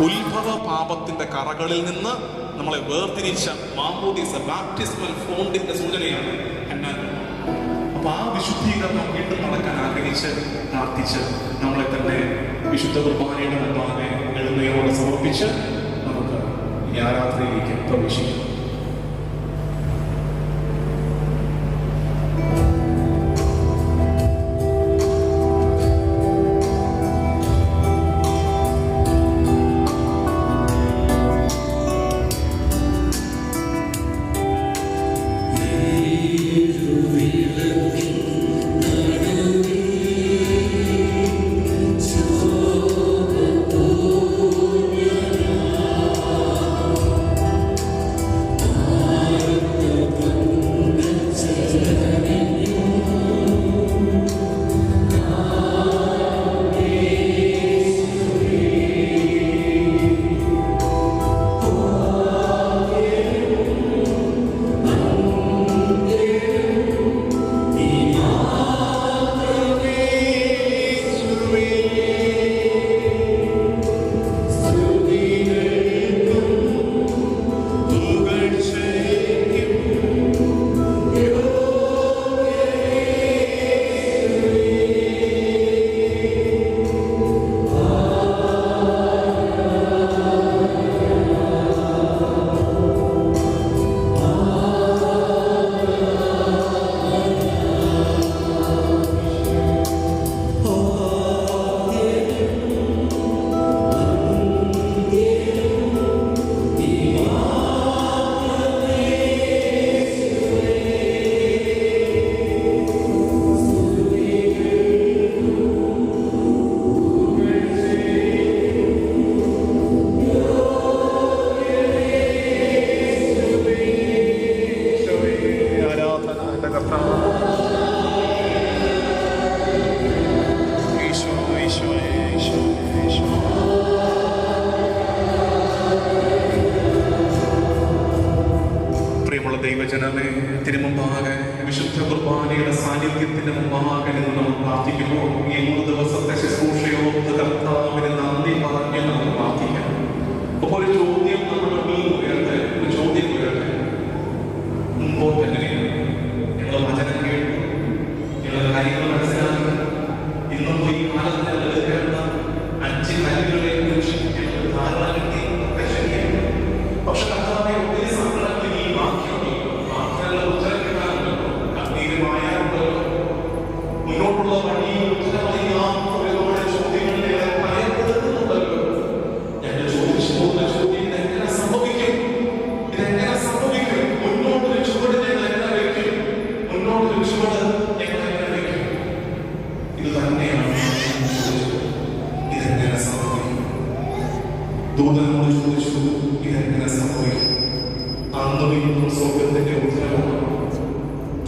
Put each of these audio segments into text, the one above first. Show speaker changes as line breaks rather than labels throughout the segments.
ഉത്ഭവ പാപത്തിന്റെ കറകളിൽ നിന്ന് നമ്മളെ വേർതിരിച്ച മാമോദിസ ബാപ്റ്റിസ്മൽ ഫോണ്ടിന്റെ സൂചനയാണ് അപ്പൊ ആ വിശുദ്ധീകരണം വീണ്ടും നടക്കാൻ ആഗ്രഹിച്ച് പ്രാർത്ഥിച്ച് നമ്മളെ തന്നെ വിശുദ്ധ കുർബാനയുടെ മുമ്പാകെ എഴുന്നയോടെ സമർപ്പിച്ച് നമുക്ക് ഈ ആരാധനയിലേക്ക് പ്രവേശിക്കാം.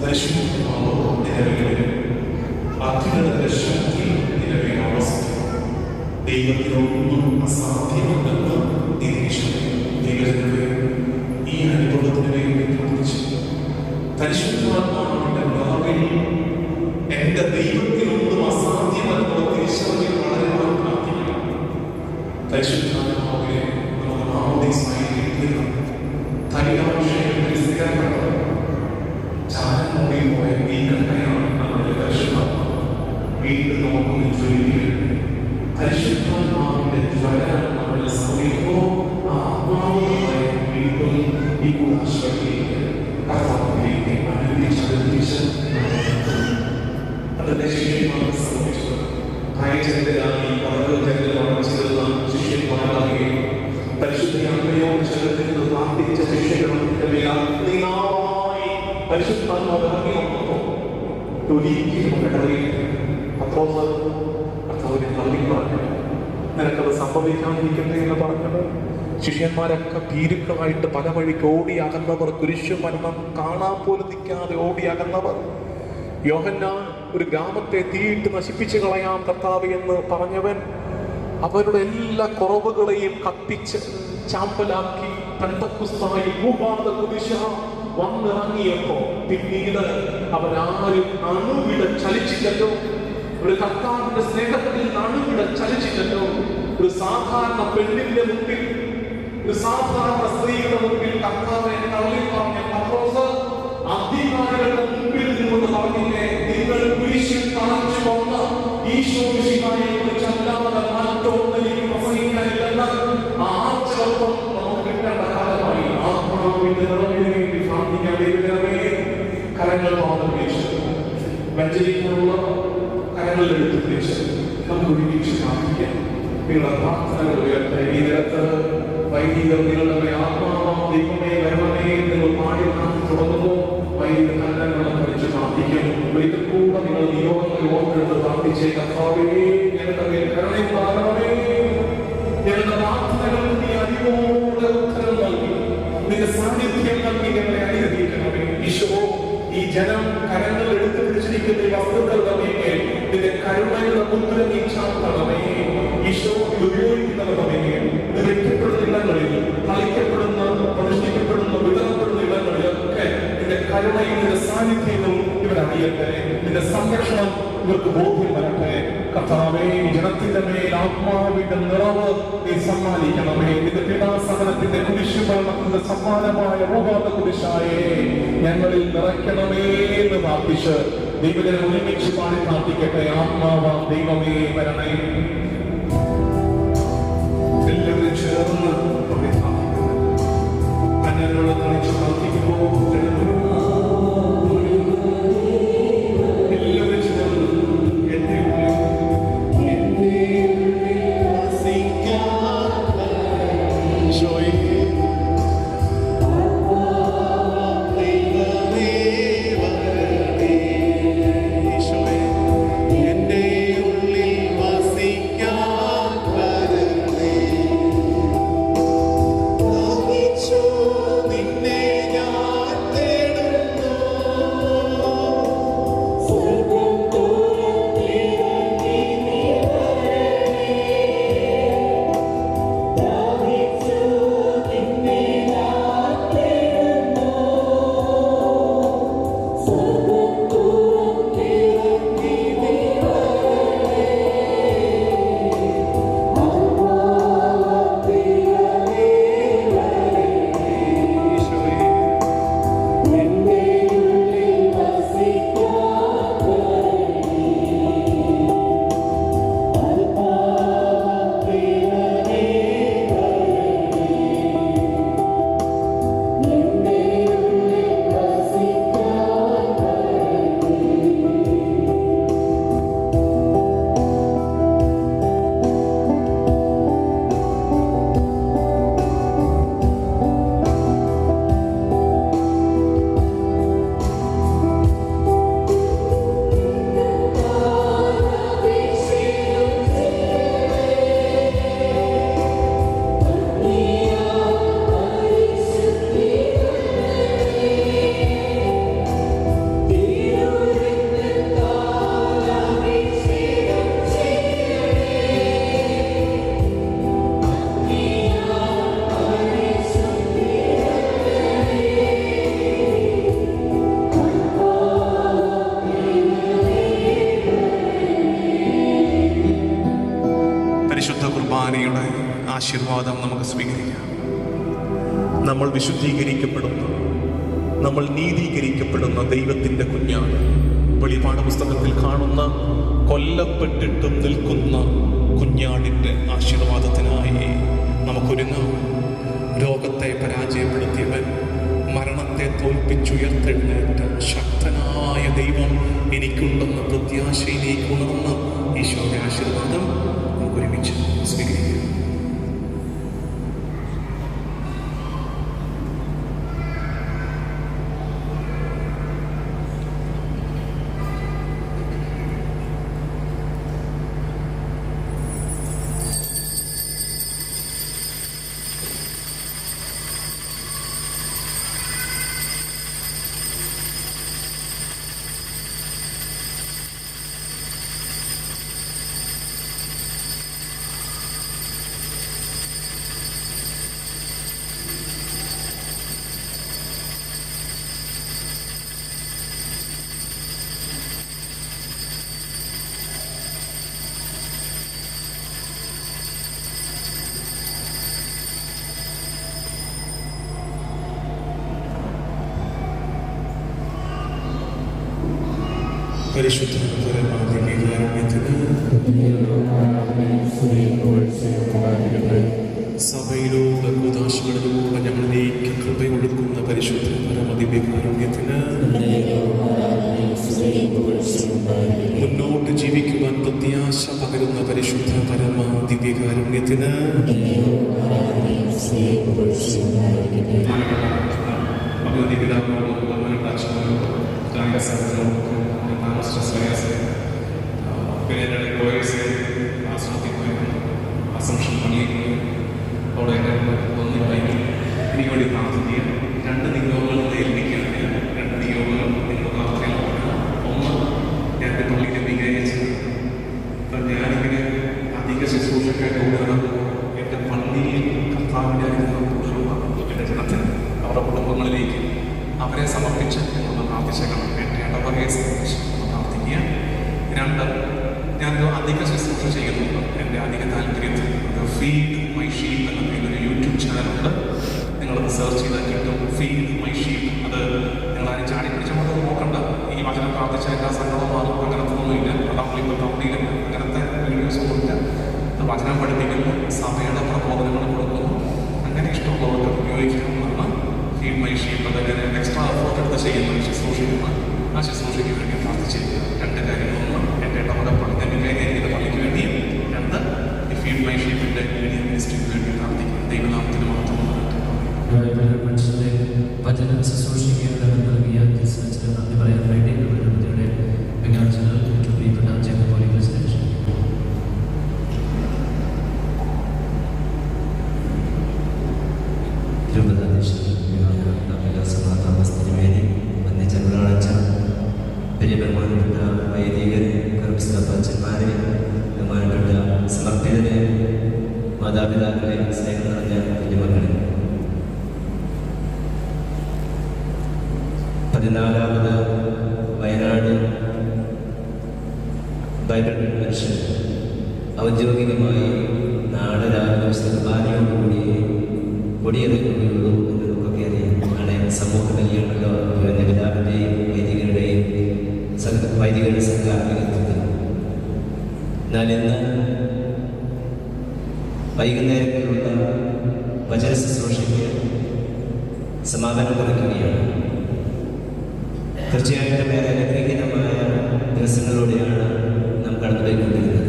പരിശുദ്ധമാണോ നിലവിലെ അത്യുന്നത ശക്തി നിലവിലെ അവസ്ഥ ദൈവത്തിനൊന്നും അസാധ്യമല്ലെന്ന് നിരീക്ഷിക്കുന്നു ഈ കൂടാശ്രയിലേക്ക് കർത്താവിലേക്ക് അനുഭവിച്ചനുഭവിച്ച് അതിന്റെ ശിഷ്യന്മാർക്ക് സംഭവിച്ചത് ഭയചരിതരായി പർവതചരിതമാണ് ചേർന്ന ശിഷ്യന്മാരാകുകയും പരിശുദ്ധ അമ്മയോട് ചേർന്ന് പ്രാർത്ഥിച്ച ശിഷ്യകളും നീനായി പരിശുദ്ധാത്മാവ് ഇറങ്ങി വന്നപ്പോൾ ഒരിക്കലും ഇടറിയില്ല അപ്പോൾ കർത്താവിനെ നന്ദി പറഞ്ഞു നിനക്കത് സംഭവിക്കാതിരിക്കട്ടെ എന്ന് പറഞ്ഞത് ശിഷ്യന്മാരൊക്കെ ഭീരുക്കളായിട്ട് പല വഴിക്ക് ഓടി അകന്നവർ കുരിശു മരണം കാണാൻ പോലും നിൽക്കാതെ ഓടി അകന്നവർ യോഹന്ന ഒരു ഗ്രാമത്തെ തീയിട്ട് നശിപ്പിച്ചു കളയാം കർത്താവ് എന്ന് പറഞ്ഞവൻ അവരുടെ എല്ലാ കുറവുകളെയും കത്തിച്ച് ചാമ്പലാക്കി പെന്തക്കുസ്തായി ഭൂപാത കുരിശ വന്നിറങ്ങിയപ്പോ പിന്നീട് അവരാരും അണുവിട ചലിച്ചില്ലല്ലോ. ഒരു കർത്താവിന്റെ സ്നേഹത്തിൽ അണുവിട ചലിച്ചില്ലല്ലോ. ഒരു സാധാരണ പെണ്ണിന്റെ മുമ്പിൽ സാധാരണ സ്ത്രീകളുടെ മുമ്പിൽ കർത്താവെ തള്ളി പറഞ്ഞ പത്രോസ് അധികാരികളുടെ മുമ്പിൽ നിന്നുകൊണ്ട് പറഞ്ഞില്ലേ നിങ്ങൾ കുരിശിൽ തളച്ചു കൊന്ന ഈശോ മിശിഹായെ കുറിച്ചല്ലാതെ മറ്റൊന്നും എനിക്ക് പ്രസംഗിക്കാനില്ലെന്ന് ആ ആർച്ചലത്വം നമുക്ക് കിട്ടേണ്ട കാലമായി? ആത്മാവിന്റെ നിറവിന് വേണ്ടി പ്രാർത്ഥിക്കാൻ ദൈവമേ കരങ്ങൾ പാദം വീശു വഞ്ചരിക്കാനുള്ള കരങ്ങളിൽ എടുത്ത് വീശു നമുക്ക് ഒരുമിച്ച് പ്രാർത്ഥിക്കാം. നിങ്ങളുടെ പ്രാർത്ഥനകൾ ഉയർത്തേ ഈ നേരത്ത് വൈദികം നിങ്ങളുടെ ആത്മാവാം ദൈവമേ വരണമേ നിങ്ങൾ പാടി തുടങ്ങുന്നു. വൈദിക കരങ്ങളെ കുറിച്ച് പ്രാർത്ഥിക്കും ഒരിക്കൽ കൂടെ നിങ്ങൾ നിയോഗങ്ങൾ ഓർത്തെടുത്ത് പ്രാർത്ഥിച്ചേ കർത്താവേ ഈശോ ഈ ജനം കരങ്ങൾ എടുത്തു പിടിച്ചിരിക്കുന്ന ഈ വസ്തുക്കളുടെ മേൽ നിന്റെ കരുണയുടെ മുദ്ര നീ ചാർത്തണമേ. ഈശോ ഇത് ഉപയോഗിക്കുന്നവരുടെ മേൽ ഇത് വെക്കപ്പെടുന്ന ഇടങ്ങളിൽ തളിക്കപ്പെടുന്ന പ്രതിഷ്ഠിക്കപ്പെടുന്ന വിതരപ്പെടുന്ന ഇടങ്ങളിലൊക്കെ നിന്റെ കരുണയും നിന്റെ സാന്നിധ്യവും ഇവരറിയട്ടെ നിന്റെ സംരക്ഷണം ഇവർക്ക് ബോധ്യം വരട്ടെ കർത്താവേ ജനത്തിന്റെ മേൽ ആത്മാവിന്റെ നിറവ് നീ സമ്മാനിക്കണമേ. നിന്റെ പിതാസഹനത്തിന്റെ കുരിശുമരണത്തിന്റെ സമ്മാനമായ ഊഹാത കുരിശായേ ഞങ്ങളിൽ നിറയ്ക്കണമേ എന്ന് പ്രാർത്ഥിച്ച് ദൈവജനം ഒരുമിച്ച് പാടി പ്രാർത്ഥിക്കട്ടെ. ആത്മാവ ദൈവമേ വരണേ. നമ്മൾ വിശുദ്ധീകരിക്കപ്പെടുന്ന നമ്മൾ നീതീകരിക്കപ്പെടുന്ന ദൈവത്തിന്റെ കുഞ്ഞാണ്. വെളിപാട് പുസ്തകത്തിൽ കാണുന്ന കൊല്ലപ്പെട്ടിട്ടും നിൽക്കുന്ന കുഞ്ഞാടിന്റെ ആശീർവാദത്തിനായി നമുക്കൊരുങ്ങാം. രോഗത്തെ പരാജയപ്പെടുത്തിയവൻ മരണത്തെ തോൽപ്പിച്ചുയർത്തെഴുന്നേറ്റ ശക്തനായ ദൈവം എനിക്കുണ്ടെന്ന പ്രത്യാശയിലേക്ക് ഉണർന്ന ഈശോയുടെ ആശീർവാദം നമുക്ക് ഒരുമിച്ച് സ്വീകരിക്കാം. പരിശുദ്ധ സഭയിലൂടെ കുതാശകളിലൂടെ ഞങ്ങളിലേക്ക് കൃപയൊടുക്കുന്ന പരിശുദ്ധ പരമദിവ്യകാരുണ്യത്തിന് മുന്നോട്ട് ജീവിക്കുവാൻ പ്രത്യാശ പകരുന്ന പരിശുദ്ധ പരമ ആശ്രമത്തിൽ പോയിരുന്നു അസംഷൻ പള്ളിയിൽ പോയി അവിടെ എന്റെ ഒന്നി വൈകി എനിക്ക് വേണ്ടി പ്രാർത്ഥിക്കുക. രണ്ട് നിയോഗങ്ങൾ ഏൽപ്പിക്കുകയാണ് ഞാൻ രണ്ട് നിയോഗങ്ങൾ നിങ്ങൾ പ്രാർത്ഥനയിൽ ഒന്ന് ഞാൻ എന്റെ പള്ളിയിലെ വികാരിച്ച് അപ്പം ഞാനിങ്ങനെ അധിക ശുശ്രൂഷക്കായിട്ട് കൂടെ നടക്കുമ്പോൾ എന്റെ പള്ളിയിൽ കർത്താവിന്റെ അനുഗ്രഹം എന്റെ ജനത്തിന് അവരുടെ കുടുംബങ്ങളിലേക്ക് അവരെ സമർപ്പിച്ച് ഒന്ന് പ്രാർത്ഥിച്ചേക്കണം എന്റെ ഇടവകയെ സമർപ്പിച്ച് ഒന്ന് പ്രാർത്ഥിക്കുക രണ്ട് ഞാനൊരു അധിക ശുശ്രൂഷ ചെയ്യുന്നുണ്ട് എന്റെ അധിക താല്പര്യത്തിൽ അത് ഫീഡ് മൈ ഷീപ്പ് എന്ന പേരിലൊരു യൂട്യൂബ് ചാനലുണ്ട് നിങ്ങളത് സെർച്ച് ചെയ്താൽ കിട്ടും ഫീഡ് മൈ ഷീപ്പ് അത് നിങ്ങൾ ആരും ചാടി പിടിച്ച പോലെ നോക്കണ്ട ഈ വചനം പ്രാർത്ഥിച്ച എല്ലാ സംഘടന മാറും അങ്ങനത്തെ ഒന്നുമില്ല അതാവുമ്പോൾ ഇപ്പോൾ കമ്പനിയിലും അങ്ങനത്തെ വീഡിയോസ് ഒന്നുമില്ല അത് വചനം പഠിപ്പിക്കുന്നു സഭയുടെ പ്രബോധനങ്ങൾ കൊടുക്കുന്നു അങ്ങനെ ഇഷ്ടമുള്ളവർക്ക് ഉപയോഗിക്കാവുന്നതാണ് ഫീഡ് മൈ ഷീപ്പ് അതങ്ങനെ എക്സ്ട്രാ എഫോർട്ട് എടുത്ത് ശുശ്രൂഷയാണ് ആ ശുശ്രൂഷയ്ക്ക് വേണ്ടി പ്രാർത്ഥിച്ചിരിക്കുക രണ്ട് കാര്യങ്ങളൊന്നും എന്റെ ഇടപെടൽ പള്ളിന്റെ കൈകാര്യം പള്ളിക്ക് വേണ്ടിയും രണ്ട് ഫീഡ് മൈ ഷീപ്പിന്റെ മീഡിയ മിനിസ്ട്രിക്ക് വേണ്ടി പ്രാർത്ഥിക്കും ദൈവനാമത്തിന് മാത്രം
മനുഷ്യന്റെ വചനം ശുശ്രൂഷിക്കേണ്ടത് നൽകിയ നന്ദി പറയാൻ വേണ്ടി നമ്മുടെ
പതിനാലാമത് വയനാട്. ബൈബിൾ കൺവെൻഷൻ ഔദ്യോഗികമായി നാളെ രാവിലെ കുർബാനയോടുകൂടി കൊടിയിറങ്ങുകയുള്ളൂ എന്ന് നമുക്കൊക്കെ അറിയാം. നാളെ സമൂഹ കല്യാണ പിതാവിന്റെയും വൈദികരുടെയും വൈദികരുടെ സംഘാഭിമുഖ്യത്തിൽ എന്നാൽ ഇന്ന് വൈകുന്നേരങ്ങളിലുള്ള വചന ശുശ്രൂഷയ്ക്ക് സമാപനം കുറിക്കുകയാണ്. തീർച്ചയായിട്ടും ഏറെ അനുഗ്രഹീതമായ ദിവസങ്ങളിലൂടെയാണ് നാം കടന്നുപോയിക്കൊണ്ടിരുന്നത്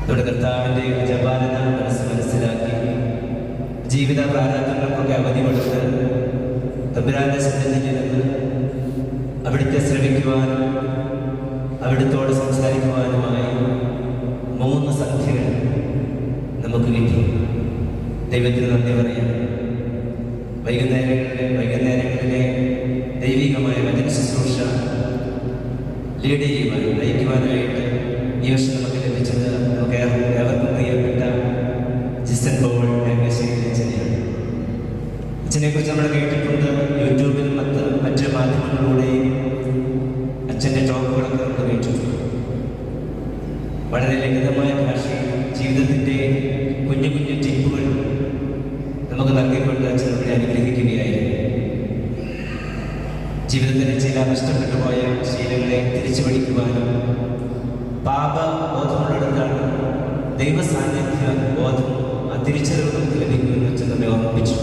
നമ്മുടെ കർത്താവിന്റെ ജപാലന മനസ്സ് മനസ്സിലാക്കി ജീവിത പ്രാരാബ്ദങ്ങൾക്കൊക്കെ അവധി കൊടുത്ത് തമ്പുരാന്റെ സന്നിധിയിൽ നിന്ന് അവിടുത്തെ ശ്രമിക്കുവാനും അവിടുത്തോട് സംസാരിക്കുവാനുമായി മൂന്ന് സന്ധ്യകൾ നമുക്ക് കിട്ടി. ദൈവത്തിന് നന്ദി പറയാം. വൈകുന്നേരങ്ങളിലെ വൈകുന്നേരങ്ങളിലെ ദൈവികമായ വചന ശുശ്രൂഷ ലീഡ് ചെയ്യുവാൻ നയിക്കുവാനായിട്ട് ഈ വർഷം നമുക്ക് ലഭിച്ചത് നമുക്ക് ഏവർക്കും പ്രിയപ്പെട്ട ജിസ്റ്റൻ പോൾ അച്ഛനെയാണ്. അച്ഛനെ കുറിച്ച് നമ്മൾ കേട്ടിട്ടുണ്ട്. യൂട്യൂബിലും മറ്റ് മറ്റ് മാധ്യമങ്ങളിലൂടെയും അച്ഛന്റെ ടോക്കുകളൊക്കെ നമ്മൾ കേട്ടിട്ടുണ്ട്. വളരെ ലളിതമായ ഭാഷയിൽ ജീവിതത്തിന്റെ കുഞ്ഞു നമുക്ക് നൽകിക്കൊണ്ട് അച്ഛൻ നമ്മളെ അനുഗ്രഹിക്കുകയായിരുന്നു. ജീവിതത്തിലെ ചില നഷ്ടപ്പെട്ടു പോയ ശീലങ്ങളെ തിരിച്ചു പിടിക്കുവാനും പാപബോധമുള്ളിടത്താണ് ദൈവ സാന്നിധ്യ ബോധം ആ തിരിച്ചറിവ് നമുക്ക് ലഭിക്കുമെന്ന് അച്ഛൻ നമ്മെ ഓർമ്മിപ്പിച്ചു.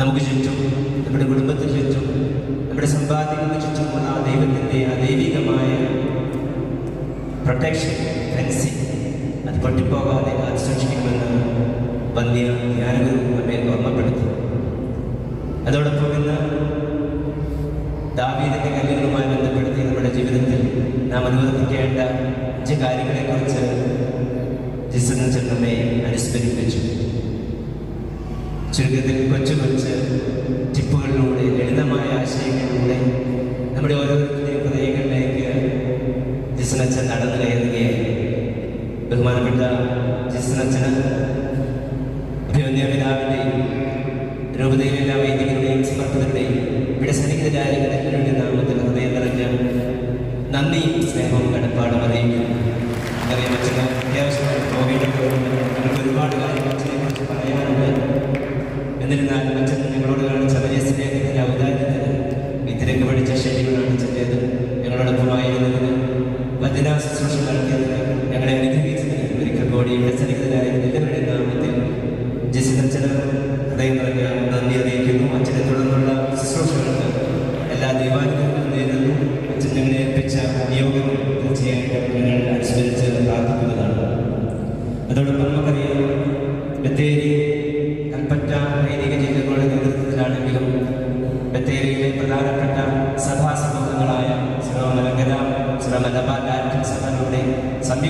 നമുക്ക് ചുറ്റും നമ്മുടെ കുടുംബത്തിന് ചുറ്റും നമ്മുടെ സമ്പാദ്യങ്ങൾക്ക് ചുറ്റുമുള്ള ആ ദൈവത്തിന്റെ ആ ദൈവികമായ പ്രൊട്ടക്ഷൻ ഫെൻസിങ് അത് പൊട്ടിപ്പോകാതെ അത് സൂക്ഷിക്കണമെന്ന് വന്യ ധ്യാനഗുരു നമ്മെ ഓർമ്മപ്പെടുത്തി. അതോടൊപ്പം ഇന്ന് ദാവീദിന്റെ കല്ലുകളുമായി ബന്ധപ്പെടുത്തി നമ്മുടെ ജീവിതത്തിൽ നാം അനുവർത്തിക്കേണ്ട അഞ്ച് കാര്യങ്ങളെക്കുറിച്ച് ജിസന ചെന്നമ്മയെ അനുസ്മരിപ്പിച്ചു. ചുരുക്കത്തിൽ കൊച്ചു കൊച്ച് ടിപ്പുകളിലൂടെ ലളിതമായ അച്ഛനെ കുറിച്ച് പറയാനുണ്ട് എന്നിരുന്നാലും അച്ഛൻ ഞങ്ങളോട് കാണിച്ച വലിയ സ്നേഹത്തിന്റെ ഔദാര്യത്തിന് ഈ പഠിച്ച ശൈലികൾ ഷെഡ്യൂളാണ് ചെല്ലിയത് ഞങ്ങളോടൊപ്പമായിരുന്നതിന് വചന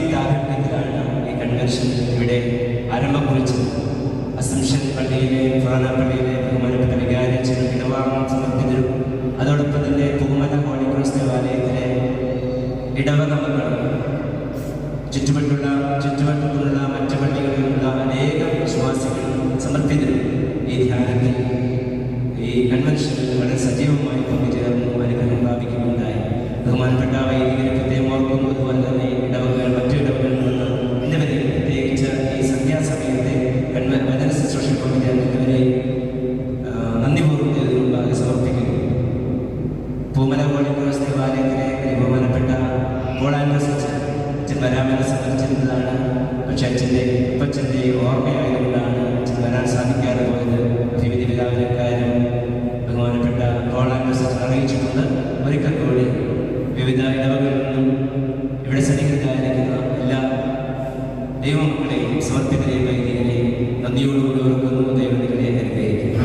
സംയുക്താഭിമുഖ്യത്തിലാണ് ഈ കൺവെൻഷൻ ഇവിടെ ആരംഭം കുറിച്ചത് അസംഷൻ പള്ളിയിലെ ഫുറാന പള്ളിയിലെ ബഹുമാനപ്പെട്ട വികാരിച്ചൻ ഇടവാങ്ങം സമർപ്പിതരും അതോടൊപ്പം തന്നെ പൂമല ഹോളിക്രോസ് ദേവാലയത്തിലെ ഇടവക മക്കളും ചുറ്റുവട്ടുള്ള മറ്റു പള്ളികളിലുള്ള അനേകം വിശ്വാസികൾ സമർപ്പിതരും. പോളാൻഡോസ് അച്ഛൻ വരാമെന്ന് സമ്മതിച്ചിരുന്നതാണ് പക്ഷെ അച്ഛന്റെ അപ്പച്ചന്റെ ഓർമ്മയായതുകൊണ്ടാണ് അച്ഛൻ വരാൻ സാധിക്കാതെ പോയത്. ജീവിത പിതാവിന്റെ കാര്യം ബഹുമാനപ്പെട്ട അച്ഛൻ അറിയിച്ചിട്ടുണ്ട്. ഒരിക്കൽ കൂടി വിവിധ ഇടവകളിൽ നിന്നും ഇവിടെ സന്നിഹിതരായിരിക്കുന്ന എല്ലാ ദൈവമക്കളെയും സമർപ്പിതരെയും വൈദികരെയും നന്ദിയോടുകൂടി ഓർക്കുന്നു. ദൈവം നിങ്ങളെ അനുഗ്രഹിക്കുന്നു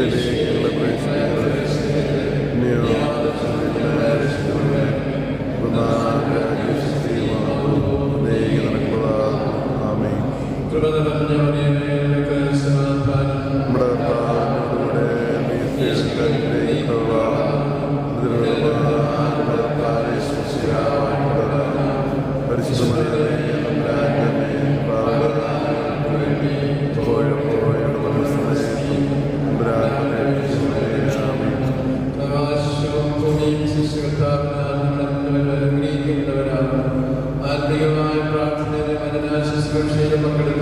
Yeah. സംശയം പങ്കെടുക്കും